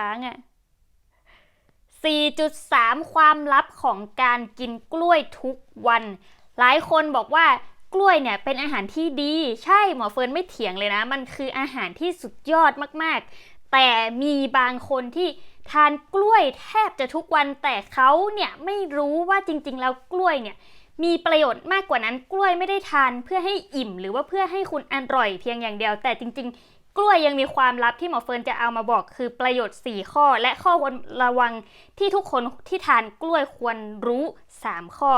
้างอะ4.3 ความลับของการกินกล้วยทุกวัน หลายคนบอกว่ากล้วยเนี่ยเป็นอาหารที่ดี ใช่หมอเฟิร์นไม่เถียงเลยนะ มันคืออาหารที่สุดยอดมากๆ แต่มีบางคนที่ทานกล้วยแทบจะทุกวัน แต่เขาเนี่ยไม่รู้ว่าจริงๆ แล้วกล้วยเนี่ยมีประโยชน์มากกว่านั้นกล้วยไม่ได้ทานเพื่อให้อิ่ม หรือว่าเพื่อให้คุณอร่อยเพียงอย่างเดียว แต่จริงๆ กล้วยยังมีความลับที่หมอเฟิร์นจะเอามาบอกคือประโยชน์ 4 ข้อ และข้อควรระวังที่ทุกคนที่ทานกล้วยควรรู้ 3 ข้อ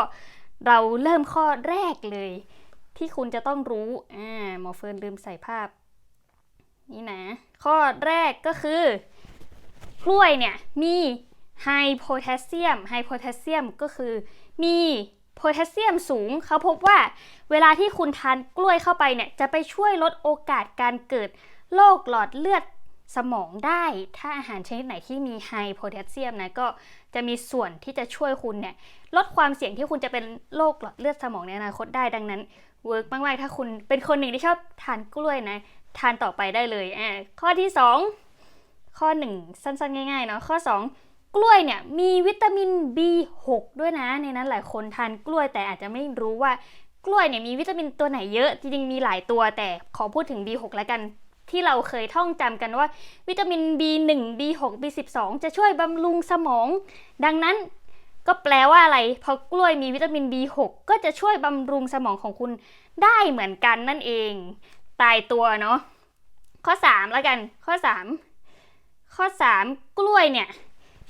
เราเริ่มข้อแรกเลย ที่คุณจะต้องรู้อ่าหมอเฟิร์นลืมใส่ภาพ นี่นะ ข้อแรกก็คือกล้วยเนี่ยมีไฮโพแทสเซียมไฮโพแทสเซียมก็คือมีโพแทสเซียมสูงเขาพบว่า เวลาที่คุณทานกล้วยเข้าไปเนี่ยจะไปช่วยลดโอกาสการเกิด โรคหลอดเลือดสมองได้ ถ้าอาหารชนิดไหนที่มีไฮโพแทสเซียมนะก็จะมีส่วนที่จะช่วยคุณเนี่ยลดความเสี่ยงที่คุณจะเป็นโรคหลอดเลือดสมองในอนาคตได้ดังนั้นเวิร์กมากๆถ้าคุณเป็นคนหนึ่งที่ชอบทานกล้วยนะ ทานต่อไปได้เลยอ่าข้อที่ 2 ข้อ 1 สั้นๆ ง่ายๆเนาะข้อ 2 กล้วยเนี่ยมีวิตามิน B6 ด้วยนะ ในนั้นหลายคนทานกล้วยแต่อาจจะไม่รู้ว่ากล้วยเนี่ยมีวิตามินตัวไหนเยอะ จริงๆมีหลายตัวแต่ขอพูดถึง B6 แล้วกัน ที่เราเคยท่องจำกันว่า วิตามิน B1 B6 B12 จะช่วยบำรุงสมอง ดังนั้นก็แปลว่าอะไร พอกล้วยมีวิตามิน B6 ก็จะช่วยบำรุงสมองของคุณได้เหมือนกันนั่นเอง ตายตัวเนาะ ข้อ 3 แล้วกัน ข้อ 3 ข้อ 3 กล้วยเนี่ย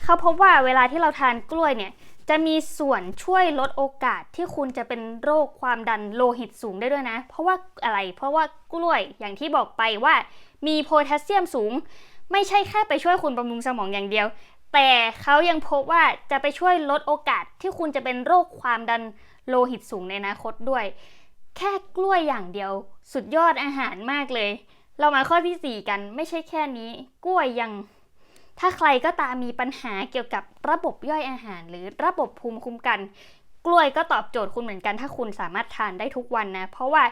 เขาพบว่าเวลาที่เราทานกล้วยเนี่ย จะมีส่วนช่วยลดโอกาสที่คุณจะเป็นโรคความดันโลหิตสูงได้ด้วยนะ เพราะว่าอะไร เพราะว่ากล้วยอย่างที่บอกไปว่า มีโพแทสเซียมสูง ไม่ใช่แค่ไปช่วยคุณบำรุงสมองอย่างเดียว แต่เขายังพบว่าจะไปช่วยลดโอกาสที่คุณจะเป็นโรคความดันโลหิตสูงในอนาคตด้วย แค่กล้วยอย่างเดียว สุดยอดอาหารมากเลย เรามาข้อที่ 4 กันไม่ใช่แค่นี้ กล้วยยัง ถ้าใครก็ตามมีปัญหาเกี่ยวกับ ระบบย่อยอาหาร หรือระบบภูมิคุ้มกัน กล้วยก็ตอบโจทย์คุณเหมือนกัน ถ้าคุณสามารถทานได้ทุกวันนะ เพราะว่า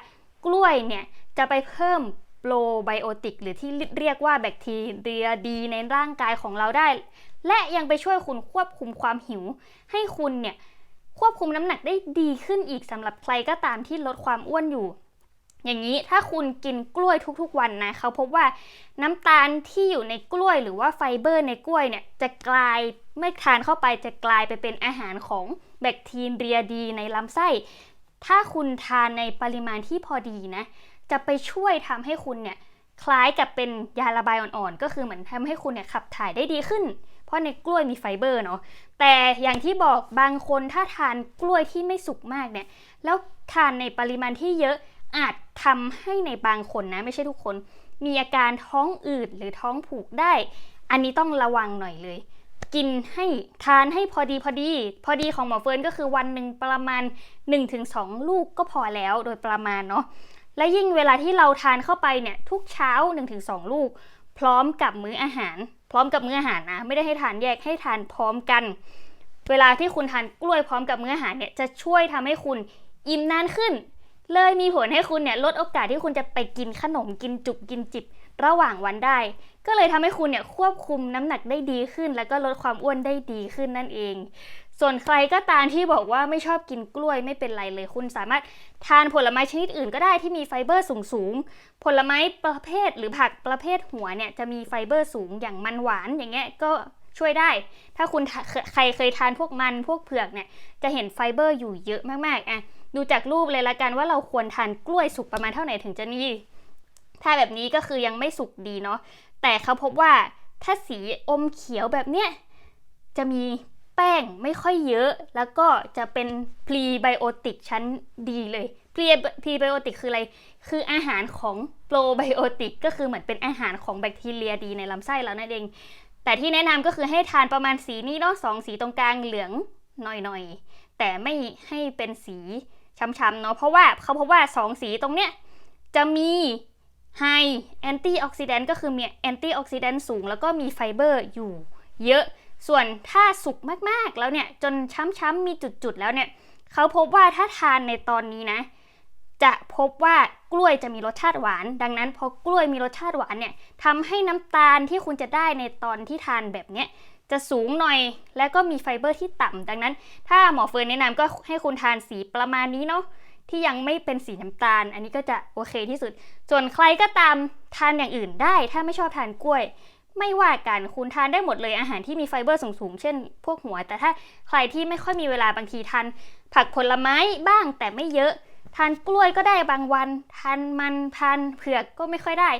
กล้วยเนี่ยจะไปเพิ่มโปรไบโอติก หรือที่เรียกว่าแบคทีเรียดีในร่างกายของเราได้ และยังไปช่วยคุณควบคุมความหิว ให้คุณเนี่ยควบคุมน้ำหนักได้ดีขึ้นอีกสำหรับใครก็ตามที่ลดความอ้วนอยู่ อย่างนี้ถ้าคุณกินกล้วยทุกๆวันนะเขาพบว่าน้ำตาลที่อยู่ในกล้วยหรือว่าไฟเบอร์ในกล้วยเนี่ยจะกลาย เมื่อทานเข้าไปจะกลายไปเป็นอาหารของแบคทีเรียดีในลำไส้ ถ้าคุณทานในปริมาณที่พอดีนะ จะไปช่วยทำให้คุณเนี่ยคล้ายกับเป็นยาระบายอ่อนๆ ก็คือเหมือนทำให้คุณเนี่ยขับถ่ายได้ดีขึ้น เพราะในกล้วยมีไฟเบอร์เนาะ แต่อย่างที่บอกบางคนถ้าทานกล้วยที่ไม่สุกมากเนี่ย แล้วทานในปริมาณที่เยอะอาจทำให้ในบางคนนะ ไม่ใช่ทุกคน มีอาการท้องอืดหรือท้องผูกได้ อันนี้ต้องระวังหน่อยเลย กินให้ทานให้พอดีพอดี พอดีของหมอเฟิร์นก็คือวันหนึ่งประมาณ 1-2 ลูกก็พอแล้วโดยประมาณเนาะและยิ่งเวลาที่เราทานเข้าไปเนี่ยทุกเช้า 1-2 ลูก พร้อมกับมื้ออาหาร พร้อมกับมื้ออาหารนะ ไม่ได้ให้ทานแยกให้ทานพร้อมกัน เวลาที่คุณทานกล้วยพร้อมกับมื้ออาหารเนี่ยจะช่วยทำให้คุณอิ่มนานขึ้น เลยมีผลให้คุณเนี่ยลดโอกาสที่คุณจะไปกินขนมกินจุกกินจิบ ระหว่างวันได้ ก็เลยทำให้คุณเนี่ยควบคุมน้ำหนักได้ดีขึ้น แล้วก็ลดความอ้วนได้ดีขึ้นนั่นเอง ส่วนใครก็ตามที่บอกว่าไม่ชอบกินกล้วยไม่เป็นไรเลย คุณสามารถทานผลไม้ชนิดอื่นก็ได้ที่มีไฟเบอร์สูงๆผลไม้ประเภทหรือผักประเภทหัวเนี่ยจะมีไฟเบอร์สูงอย่างมันหวานอย่างเงี้ยก็ช่วยได้ ถ้าคุณใครเคยทานพวกมันพวกเผือกเนี่ยจะเห็นไฟเบอร์อยู่เยอะมากๆอะดูจากรูปเลยละกันว่าเราควรทานกล้วยสุกประมาณเท่าไหร่ถึงจะนี่ ถ้าแบบนี้ก็คือยังไม่สุกดีเนาะแต่เขาพบว่าถ้าสีอมเขียวแบบเนี้ยจะมีแป้งไม่ค่อยเยอะ แล้วก็จะเป็นพรีไบโอติกชั้นดีเลยพรีพรีไบโอติกคืออะไร คืออาหารของโปรไบโอติกก็คือเหมือนเป็นอาหารของแบคทีเรียดีในลำไส้เรานั่นเอง แต่ที่แนะนำก็คือให้ทานประมาณสีนี้เนาะสองสีตรงกลางเหลืองหน่อยๆ แต่ไม่ให้เป็นสีช้ำๆเนาะเพราะว่าเขาพบว่า2สีตรงเนี้ยจะมี ไฮแอนตี้ออกซิแดนต์ก็คือมีแอนตี้ออกซิแดนต์สูง แล้วก็มีไฟเบอร์อยู่เยอะ ส่วนถ้าสุกมากๆแล้วเนี่ย จนช้ำๆมีจุดๆแล้วเนี่ยเขาพบว่าถ้าทานในตอนนี้นะ จะพบว่ากล้วยจะมีรสชาติหวาน ดังนั้นพอกล้วยมีรสชาติหวานเนี่ยทำให้น้ำตาลที่คุณจะได้ในตอนที่ทานแบบเนี้ยจะสูงหน่อยแล้วก็มีไฟเบอร์ที่ต่ำดังนั้น ถ้าหมอเฟิร์นแนะนำก็ให้คุณทานสีประมาณนี้เนาะ ที่ยังไม่เป็นสีน้ำตาล อันนี้ก็จะโอเคที่สุด ส่วนใครก็ตามทานอย่างอื่นได้ ถ้าไม่ชอบทานกล้วย ไม่ว่ากันคุณทานได้หมดเลยอาหารที่มีไฟเบอร์สูงๆ เช่น พวกหัว แต่ถ้าใครที่ไม่ค่อยมีเวลาบางทีทานผักผลไม้บ้างแต่ไม่เยอะ ทานกล้วยก็ได้บางวัน ทานมันทานเผือกก็ไม่ค่อยได้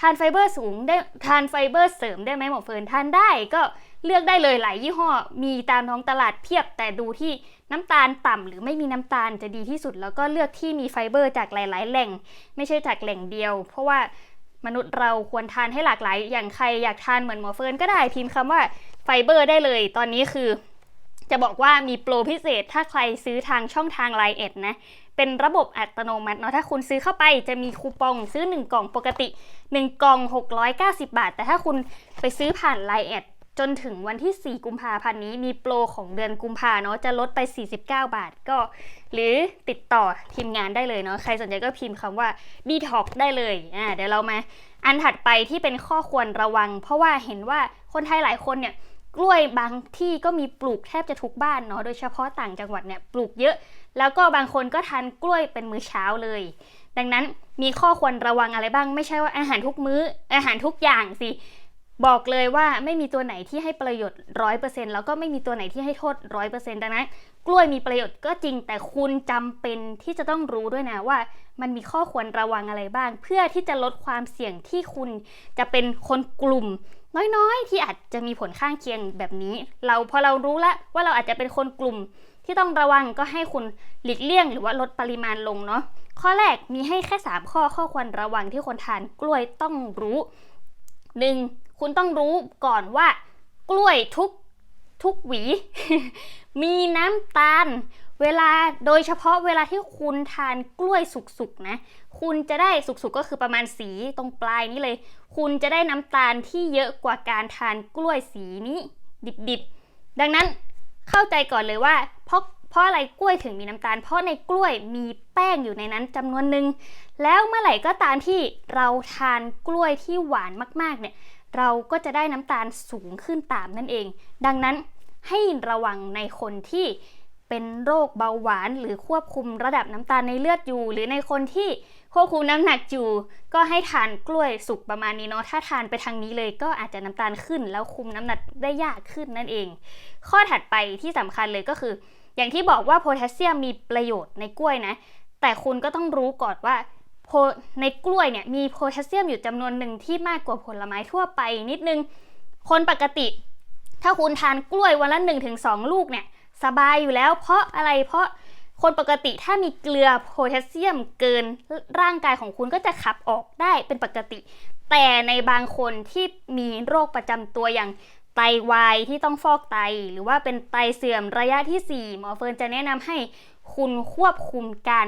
ทานไฟเบอร์สูงได้ทานไฟเบอร์เสริมได้ไหมหมอเฟิร์นทานได้ก็เลือกได้เลยหลายยี่ห้อ มีตามท้องตลาดเพียบแต่ดูที่ น้ำตาลต่ำหรือไม่มีน้ำตาลจะดีที่สุด แล้วก็เลือกที่มีไฟเบอร์จากหลาย ๆ แหล่ง ไม่ใช่จากแหล่งเดียว เพราะว่ามนุษย์เราควรทานให้หลากหลาย อย่างใครอยากทานเหมือนหมอเฟิร์นก็ได้พิมพ์คำว่าไฟเบอร์ได้เลย ตอนนี้คือ จะบอกว่ามีโปรพิเศษ ถ้าใครซื้อทางช่องทางไลน์เอ็ดนะเป็นระบบอัตโนมัติเนาะถ้าคุณซื้อเข้าไปจะมีคูปองซื้อ 1 กล่องปกติ 1 กล่อง 690 บาท แต่ถ้าคุณไปซื้อผ่านไลน์แอด จนถึงวันที่ 4 กุมภาพันธ์นี้มีโปรของเดือนกุมภาเนาะจะลดไป 49 บาทก็ หรือติดต่อทีมงานได้เลยเนาะใครสนใจก็พิมพ์คำว่า detox ได้เลยอ่าเดี๋ยวเรามาอันถัดไปที่เป็นข้อควรระวัง เพราะว่าเห็นว่าคนไทยหลายคนเนี่ยกล้วยบางที่ก็มีปลูกแทบจะทุกบ้านเนาะโดยเฉพาะต่างจังหวัดเนี่ยปลูกเยอะ แล้วก็บางคนก็ทานกล้วยเป็นมื้อเช้าเลย ดังนั้นมีข้อควรระวังอะไรบ้าง ไม่ใช่ว่าอาหารทุกมื้ออาหารทุกอย่างสิ บอกเลยว่าไม่มีตัวไหนที่ให้ประโยชน์ร้อยเปอร์เซ็นต์แล้วก็ไม่มีตัวไหนที่ให้โทษร้อยเปอร์เซ็นต์ดังนั้นกล้วยมีประโยชน์ก็จริงแต่คุณจำเป็นที่จะต้องรู้ด้วยนะว่า มันมีข้อควรระวังอะไรบ้าง เพื่อที่จะลดความเสี่ยงที่คุณจะเป็นคนกลุ่ม น้อยๆ ที่อาจจะมีผลข้างเคียงแบบนี้ เราพอเรารู้แล้วว่าเราอาจจะเป็นคนกลุ่ม ที่ต้องระวังก็ให้คุณหลีกเลี่ยง หรือว่าลดปริมาณลงเนาะข้อแรกมีให้แค่ 3 ข้อข้อควรระวังที่คนทานกล้วยต้องรู้ 1. คุณต้องรู้ก่อนว่ากล้วยทุกทุกหวี มีน้ำตาล เวลาโดยเฉพาะเวลาที่คุณทานกล้วยสุกๆนะ คุณจะได้สุกๆก็คือประมาณสีตรงปลายนี้เลย คุณจะได้น้ำตาลที่เยอะกว่าการทานกล้วยสีนี้ ดิบๆ ดังนั้นเข้าใจก่อนเลยว่า เพราะเพราะอะไรกล้วยถึงมีน้ำตาล เพราะในกล้วยมีแป้งอยู่ในนั้นจำนวนหนึ่งแล้วเมื่อไหร่ก็ตามที่เราทานกล้วยที่หวานมากๆเนี่ย เราก็จะได้น้ำตาลสูงขึ้นตามนั่นเอง ดังนั้นให้ระวังในคนที่เป็นโรคเบาหวาน หรือควบคุมระดับน้ำตาลในเลือดอยู่ หรือในคนที่ควบคุมน้ำหนักอยู่ ก็ให้ทานกล้วยสุกประมาณนี้เนาะถ้าทานไปทางนี้เลยก็อาจจะน้ำตาลขึ้น แล้วคุมน้ำหนักได้ยากขึ้นนั่นเอง ข้อถัดไปที่สำคัญเลยก็คือ อย่างที่บอกว่าโพแทสเซียมมีประโยชน์ในกล้วยนะ แต่คุณก็ต้องรู้ก่อนว่า ในกล้วยเนี่ยมีโพแทสเซียมอยู่จำนวนหนึ่งที่มากกว่าผลไม้ทั่วไปนิดนึง คนปกติ ถ้าคุณทานกล้วยวันละ 1-2 ลูกเนี่ยสบายอยู่แล้ว เพราะอะไรเพราะคนปกติถ้ามีเกลือโพแทสเซียมเกินร่างกายของคุณก็จะขับออกได้เป็นปกติ แต่ในบางคนที่มีโรคประจำตัวอย่างไตวายที่ต้องฟอกไต หรือว่าเป็นไตเสื่อมระยะที่ 4 หมอเฟิร์นจะแนะนำให้คุณควบคุมการ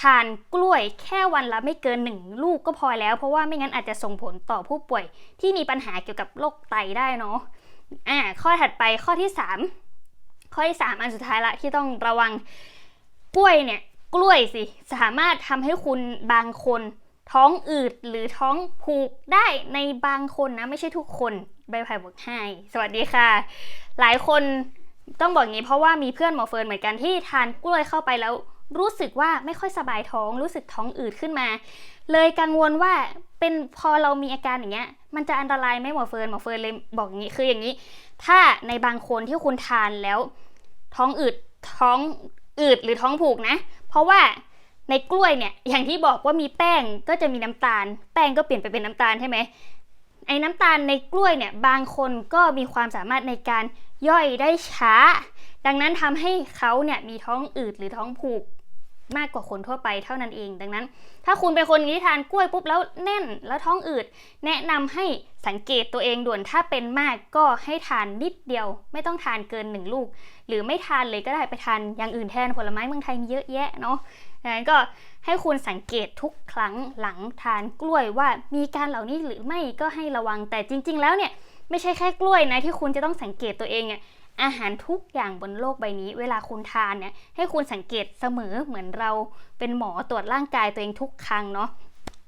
ทานกล้วยแค่วันละไม่เกิน 1 ลูกก็พอแล้ว เพราะว่าไม่งั้นอาจจะส่งผลต่อผู้ป่วยที่มีปัญหาเกี่ยวกับโรคไตได้เนาะอ่าข้อถัดไปข้อที่ 3 ข้อที่ 3 อันสุดท้ายละที่ต้องระวังกล้วยเนี่ยกล้วยสิสามารถทำให้คุณบางคน ท้องอืดหรือท้องผูกได้ในบางคนนะไม่ใช่ทุกคนใบไผ่บอกให้สวัสดีค่ะ หลายคนต้องบอกงี้เพราะว่ามีเพื่อนหมอเฟิร์นเหมือนกันที่ทานกล้วยเข้าไปแล้ว รู้สึกว่าไม่ค่อยสบายท้อง รู้สึกท้องอืดขึ้นมา เลยกังวลว่าเป็นพอเรามีอาการอย่างเงี้ย มันจะอันตรายไหมหมอเฟิร์นหมอเฟิร์นเลยบอกอย่างนี้คืออย่างนี้ ถ้าในบางคนที่คุณทานแล้ว ท้องอืดท้องอืดหรือท้องผูกนะ เพราะว่าในกล้วยเนี่ยอย่างที่บอกว่ามีแป้งก็จะมีน้ำตาล แป้งก็เปลี่ยนไปเป็นน้ำตาลใช่ไหมไอ้น้ำตาลในกล้วยเนี่ยบางคนก็มีความสามารถในการ ย่อยได้ช้า ดังนั้นทำให้เขาเนี่ยมีท้องอืดหรือท้องผูกมากกว่าคนทั่วไปเท่านั้นเอง ดังนั้น ถ้าคุณเป็นคนที่ทานกล้วยปุ๊บแล้วแน่นแล้วท้องอืด แนะนำให้สังเกตตัวเองด่วนถ้าเป็นมากก็ให้ทานนิดเดียว ไม่ต้องทานเกินหนึ่งลูก หรือไม่ทานเลยก็ได้ไปทานอย่างอื่นแทนผลไม้เมืองไทยมีเยอะแยะเนาะดังนั้นก็ให้คุณสังเกตทุกครั้งหลังทานกล้วยว่ามีการเหล่านี้หรือไม่ก็ให้ระวังแต่จริง ๆ แล้วเนี่ย ไม่ใช่แค่กล้วยนะที่คุณจะต้องสังเกตตัวเองเนี่ยอาหารทุกอย่างบนโลกใบนี้ เวลาคุณทานเนี่ยให้คุณสังเกตเสมอเหมือนเราเป็นหมอตรวจร่างกายตัวเองทุกครั้งเนาะ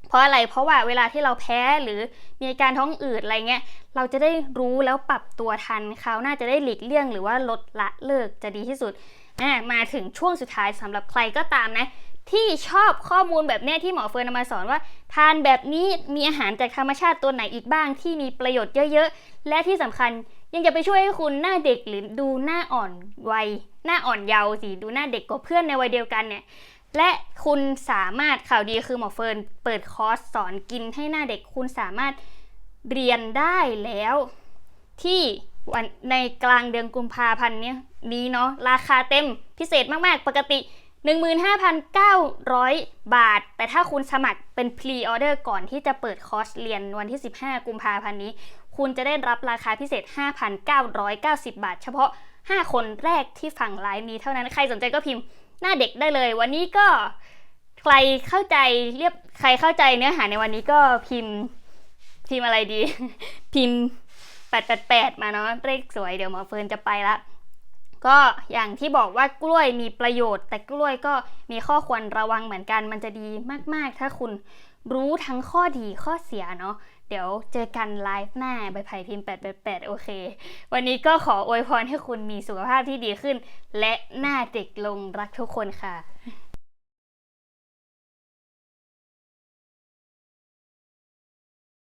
เพราะอะไรเพราะว่าเวลาที่เราแพ้หรือมีอาการท้องอืดอะไรเงี้ยเราจะได้รู้แล้วปรับตัวทันคราหน้าจะได้หลีกเลี่ยงหรือว่าลดละเลิกจะดีที่สุดอะมาถึงช่วงสุดท้ายสำหรับใครก็ตามนะ ที่ชอบข้อมูลแบบเนี้ยที่หมอเฟิร์นนำมาสอนว่า ทานแบบนี้มีอาหารจากธรรมชาติตัวไหนอีกบ้างที่มีประโยชน์เยอะๆ และที่สำคัญยังจะไปช่วยให้คุณหน้าเด็กหรือดูหน้าอ่อนวัย หน้าอ่อนเยาว์สิดูหน้าเด็กกว่าเพื่อนในวัยเดียวกันเนี่ยและคุณสามารถข่าวดีคือหมอเฟิร์นเปิดคอร์สสอนกินให้หน้าเด็กคุณสามารถเรียนได้แล้ว ที่วันในกลางเดือนกุมภาพันธ์เนี้ยนี้เนาะราคาเต็มพิเศษมากๆ ปกติ 15,900 บาท แต่ถ้าคุณสมัครเป็นพรีออเดอร์ก่อนที่จะเปิดคอร์สเรียนวันที่ 15 กุมภาพันธ์นี้ คุณจะได้รับราคาพิเศษ 5,990 บาท เฉพาะ 5 คนแรกที่ฟังไลฟ์นี้เท่านั้น ใครสนใจก็พิมพ์หน้าเด็กได้เลย วันนี้ก็ใครเข้าใจเรียบใครเข้าใจเนื้อหาในวันนี้ก็พิมพ์พิมพ์อะไรดี พิมพ์ 888 มาเนาะเลขสวยเดี๋ยวหมอเฟิร์นจะไปละ ก็อย่างที่บอกว่ากล้วยมีประโยชน์ แต่กล้วยก็มีข้อควรระวังเหมือนกัน มันจะดีมากๆ ถ้าคุณรู้ทั้งข้อดีข้อเสียเนาะเดี๋ยวเจอกันไลฟ์หน้าใบไผ่พิมพ์ 888 โอเค วันนี้ก็ขออวยพรให้คุณมีสุขภาพที่ดีขึ้น และหน้าเด็กลงรักทุกคนค่ะ